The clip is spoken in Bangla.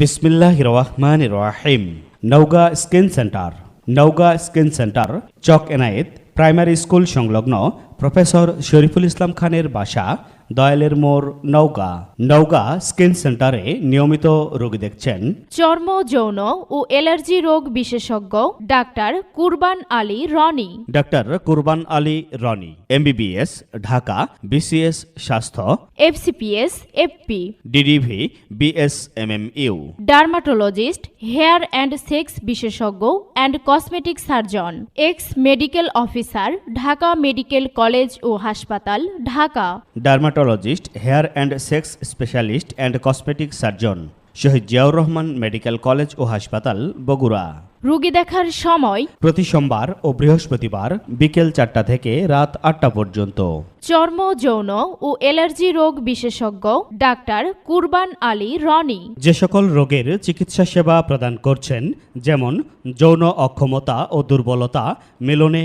বিসমিল্লাহ রহমান রাহিম Naogaon skin centre Naogaon skin centre Chak Enayet primary school সংলগ্ন প্রফেসর শরীফুল ইসলাম খানের বাসা দয়ালের মোড় নৌকা। নৌকা স্কিন সেন্টারে নিয়মিত রোগী দেখছেন। চর্ম যৌন ও অ্যালার্জি রোগ বিশেষজ্ঞ doctor Kurban Ali Roni. Doctor Kurban Ali Roni MBBS Dhaka BCS স্বাস্থ্য FCPS FP. DDV BSMMU. Dermatologist hair and sex বিশেষজ্ঞ and cosmetic surgeon ex medical officer Dhaka Medical College ও হাসপাতাল Dhaka. Dermatologist hair and sex specialist and cosmetic surgeon Shahid Ziaur Rahman Medical College ও হাসপাতাল বগুড়া রোগী দেখার সময় প্রতি সোমবার ও বৃহস্পতিবার বিকেল চারটা থেকে রাত আটটা পর্যন্ত। চর্ম যৌন ও অ্যালার্জি রোগ বিশেষজ্ঞ ডাক্তার কুরবান আলী রনি। যে সকল রোগের চিকিৎসা সেবা প্রদান করছেন যেমন যৌন অক্ষমতা ও দুর্বলতা মিলনে